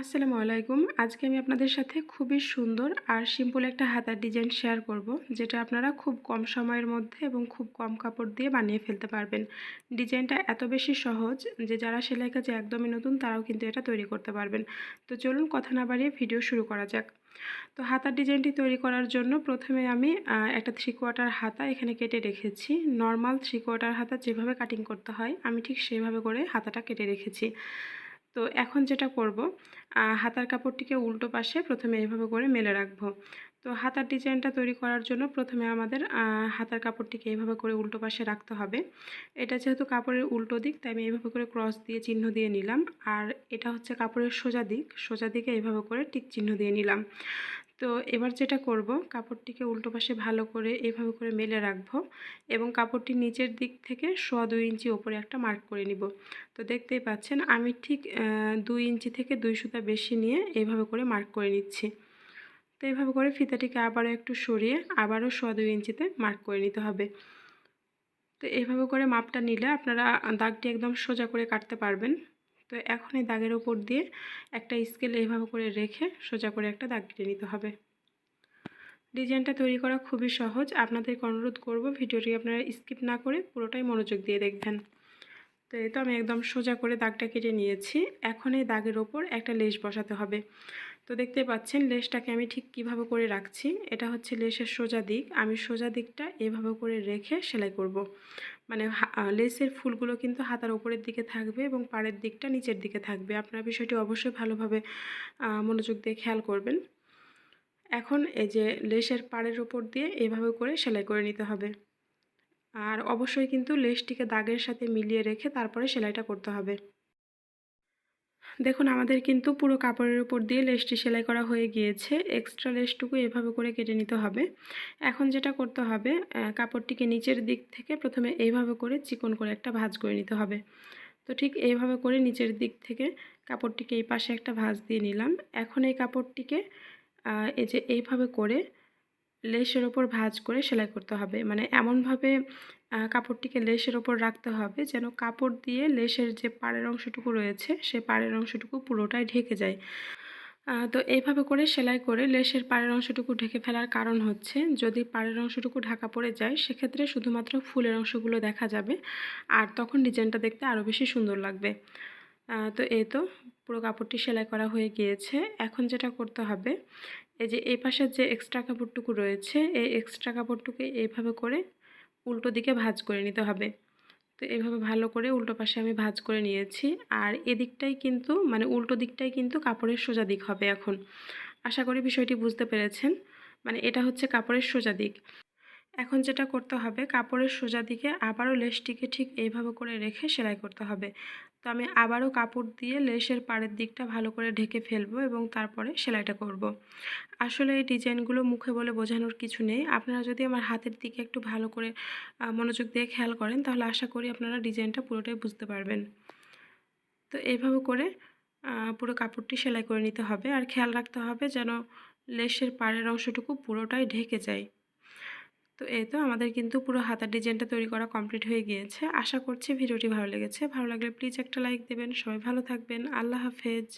আসসালামু আলাইকুম। আজকে আমি আপনাদের সাথে খুবই সুন্দর আর সিম্পল একটা হাতার ডিজাইন শেয়ার করব, যেটা আপনারা খুব কম সময়ের মধ্যে এবং খুব কম কাপড় দিয়ে বানিয়ে ফেলতে পারবেন। ডিজাইনটা এত বেশি সহজ যে যারা সেলাই কাজে একদমই নতুন, তারাও কিন্তু এটা তৈরি করতে পারবেন। তো চলুন কথা না বাড়িয়ে ভিডিও শুরু করা যাক। তো হাতার ডিজাইনটি তৈরি করার জন্য প্রথমে আমি একটা থ্রি কোয়ার্টার হাতা এখানে কেটে রেখেছি। নর্মাল থ্রি কোয়ার্টার হাতা যেভাবে কাটিং করতে হয়, আমি ঠিক সেভাবে করে হাতাটা কেটে রেখেছি। তো এখন যেটা করব হাতার কাপড়টিকে উল্টো পাশে প্রথমে এইভাবে করে মেলে রাখব। তো হাতার ডিজাইনটা তৈরি করার জন্য প্রথমে আমাদের হাতার কাপড়টিকে এইভাবে করে উল্টো পাশে রাখতে হবে। এটা যেহেতু কাপড়ের উল্টো দিক, তাই আমি এইভাবে করে ক্রস দিয়ে চিহ্ন দিয়ে নিলাম। আর এটা হচ্ছে কাপড়ের সোজা দিক, সোজা দিকে এইভাবে করে টিক চিহ্ন দিয়ে নিলাম। তো এবার যেটা করব, কাপড়টিকে উল্টো পাশে ভালো করে এভাবে করে মেলে রাখব এবং কাপড়টি নিচের দিক থেকে সোয়া দুই ইঞ্চি ওপরে একটা মার্ক করে নিব। তো দেখতেই পাচ্ছেন আমি ঠিক দুই ইঞ্চি থেকে দুই সুতা বেশি নিয়ে এইভাবে করে মার্ক করে নিচ্ছি। তো এইভাবে করে ফিতাটিকে আবারও একটু সরিয়ে আবারও সোয়া দুই ইঞ্চিতে মার্ক করে নিতে হবে। তো এইভাবে করে মাপটা নিলে আপনারা দাগটি একদম সোজা করে কাটতে পারবেন। তো এখন এই দাগের ওপর দিয়ে একটা স্কেল এইভাবে করে রেখে সোজা করে একটা দাগ কেটে নিতে হবে। ডিজাইনটা তৈরি করা খুবই সহজ। আপনাদেরকে অনুরোধ করব ভিডিওটি আপনারা স্কিপ না করে পুরোটাই মনোযোগ দিয়ে দেখবেন। তো এই তো আমি একদম সোজা করে দাগটা কেটে নিয়েছি। এখন এই দাগের ওপর একটা লেস বসাতে হবে। তো দেখতে পাচ্ছেন লেসটাকে আমি ঠিক কীভাবে করে রাখছি? এটা হচ্ছে লেসের সোজা দিক। আমি সোজা দিকটা এভাবে করে রেখে সেলাই করব। মানে লেসের ফুলগুলো কিন্তু হাতার উপরের দিকে থাকবে এবং পাড়ের দিকটা নিচের দিকে থাকবে। আপনারা বিষয়টি অবশ্যই ভালোভাবে মনোযোগ দিয়ে খেয়াল করবেন। এখন এই যে লেসের পাড়ের ওপর দিয়ে এভাবে করে সেলাই করে নিতে হবে। আর অবশ্যই কিন্তু লেসটিকে দাগের সাথে মিলিয়ে রেখে তারপরে সেলাইটা করতে হবে। দেখুন, আমাদের কিন্তু পুরো কাপড়ের উপর দিয়ে লেসটি সেলাই করা হয়ে গিয়েছে। এক্সট্রা লেসটুকু এভাবে করে কেটে নিতে হবে। এখন যেটা করতে হবে কাপড়টিকে নিচের দিক থেকে প্রথমে এইভাবে করে চিকন করে একটা ভাঁজ করে নিতে হবে। তো ঠিক এইভাবে করে নিচের দিক থেকে কাপড়টিকে এই পাশে একটা ভাঁজ দিয়ে নিলাম। এখন এই কাপড়টিকে এই যে এইভাবে করে লেসের ওপর ভাঁজ করে সেলাই করতে হবে। মানে এমনভাবে কাপড়টিকে লেসের ওপর রাখতে হবে যেন কাপড় দিয়ে লেসের যে পাড়ের অংশটুকু রয়েছে সে পাড়ের অংশটুকু পুরোটাই ঢেকে যায়। তো এইভাবে করে সেলাই করে লেসের পাড়ের অংশটুকু ঢেকে ফেলার কারণ হচ্ছে, যদি পাড়ের অংশটুকু ঢাকা পড়ে যায়, সেক্ষেত্রে শুধুমাত্র ফুলের অংশগুলো দেখা যাবে আর তখন ডিজাইনটা দেখতে আরও বেশি সুন্দর লাগবে। তো এই তো পুরো কাপড়টি সেলাই করা হয়ে গিয়েছে। এখন যেটা করতে হবে এই যে এই পাশের যে এক্সট্রা কাপড়টুকু রয়েছে, এই এক্সট্রা কাপড়টুকে এইভাবে করে উল্টো দিকে ভাজ করে নিতে হবে। তো এইভাবে ভালো করে উল্টো পাশে আমি ভাজ করে নিয়েছি। আর এদিকটাই কিন্তু মানে উল্টো দিকটাই কিন্তু কাপড়ের সোজা দিক হবে এখন। আশা করি বিষয়টি বুঝতে পেরেছেন। মানে এটা হচ্ছে কাপড়ের সোজা দিক। এখন যেটা করতে হবে, কাপড়ের সোজা দিকে আবারও লেসটিকে ঠিক এইভাবে করে রেখে সেলাই করতে হবে। তো আমি আবারও কাপড় দিয়ে লেসের পাড়ের দিকটা ভালো করে ঢেকে ফেলব এবং তারপরে সেলাইটা করব। আসলে এই ডিজাইনগুলো মুখে বলে বোঝানোর কিছু নেই। আপনারা যদি আমার হাতের দিকে একটু ভালো করে মনোযোগ দিয়ে খেয়াল করেন, তাহলে আশা করি আপনারা ডিজাইনটা পুরোটাই বুঝতে পারবেন। তো এইভাবে করে পুরো কাপড়টি সেলাই করে নিতে হবে। আর খেয়াল রাখতে হবে যেন লেসের পাড়ের অংশটুকু পুরোটাই ঢেকে যায়। তো এই তো আমাদের কিন্তু পুরো হাতার ডিজাইনটা তৈরি করা কমপ্লিট হয়ে গিয়েছে। আশা করছি ভিডিওটি ভালো লেগেছে। ভালো লাগলে প্লিজ একটা লাইক দেবেন। সবাই ভালো থাকবেন। আল্লাহ হাফেজ।